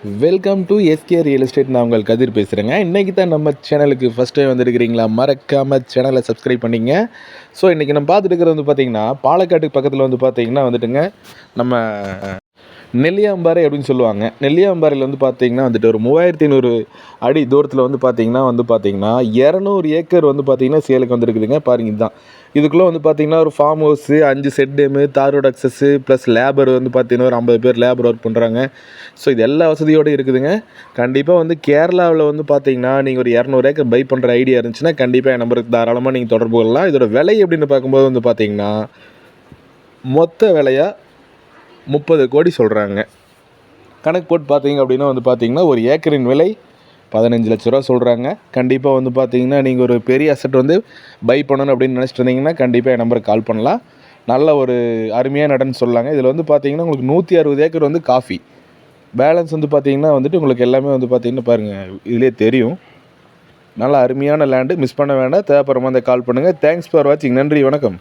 Welcome to S K real estate நான் உங்கள் கதிர் பேசுகிறேங்க இன்றைக்கி தான் நம்ம சேனலுக்கு ஃபஸ்ட் டைம் வந்துருக்கிறீங்களா? மறக்காமல் சேனலை சப்ஸ்கிரைப் பண்ணிங்க. ஸோ இன்றைக்கி நம்ம பார்த்துட்டு இருக்கிறது வந்து பார்த்திங்கன்னா பாலக்காட்டுக்கு பக்கத்தில் வந்து பார்த்திங்கன்னா வந்துட்டுங்க நம்ம நெல்லியாம்பாறை அப்படின்னு சொல்லுவாங்க. நெல்லியாம்பாறையில் வந்து பார்த்திங்கன்னா வந்துட்டு ஒரு மூவாயிரத்தி ஐநூறு அடி தூரத்தில் வந்து பார்த்திங்கன்னா வந்து பார்த்திங்கன்னா இரநூறு ஏக்கர் வந்து பார்த்திங்கன்னா சேலுக்கு வந்துருக்குதுங்க. பாருங்க இதுதான். இதுக்குள்ளே வந்து பார்த்திங்கன்னா ஒரு ஃபார்ம் ஹவுஸு அஞ்சு செட் டேமு தார் அக்சஸ்ஸு ப்ளஸ் லேபர் வந்து பார்த்திங்கன்னா ஒரு ஐம்பது பேர் லேபர் ஒர்க் பண்ணுறாங்க ஸோ இது எல்லா வசதியோடு இருக்குதுங்க. கண்டிப்பாக வந்து கேரளாவில் வந்து பார்த்திங்கன்னா நீங்கள் ஒரு இரநூறு ஏக்கர் பை பண்ணுற ஐடியா இருந்துச்சுன்னா கண்டிப்பாக என் நம்பருக்கு தாராளமாக நீங்கள் தொடர்பு கொள்ளலாம். இதோட விலை அப்படின்னு பார்க்கும்போது வந்து பார்த்திங்கன்னா மொத்த விலையாக முப்பது கோடி சொல்கிறாங்க கணக்கு போட்டு பார்த்தீங்க அப்படின்னா வந்து பார்த்தீங்கன்னா ஒரு ஏக்கரின் விலை பதினஞ்சு லட்ச ரூபா சொல்கிறாங்க கண்டிப்பாக வந்து பார்த்தீங்கன்னா நீங்கள் ஒரு பெரிய அசட் வந்து பை பண்ணணும் அப்படின்னு நினச்சிட்டு இருந்தீங்கன்னா கண்டிப்பாக என் நம்பருக்கு கால் பண்ணலாம். நல்ல ஒரு அருமையான நடன்னு சொல்லாங்க. இதில் வந்து பார்த்தீங்கன்னா உங்களுக்கு நூற்றி அறுபது ஏக்கர் வந்து காஃபி பேலன்ஸ் வந்து பார்த்தீங்கன்னா வந்துட்டு உங்களுக்கு எல்லாமே வந்து பார்த்தீங்கன்னா பாருங்கள் இதிலே தெரியும். நல்ல அருமையான லேண்டு மிஸ் பண்ண வேண்டாம். தேவைப்படுற மாதிரி கால் பண்ணுங்கள் தேங்க்ஸ் ஃபார் வாட்சிங் நன்றி வணக்கம்.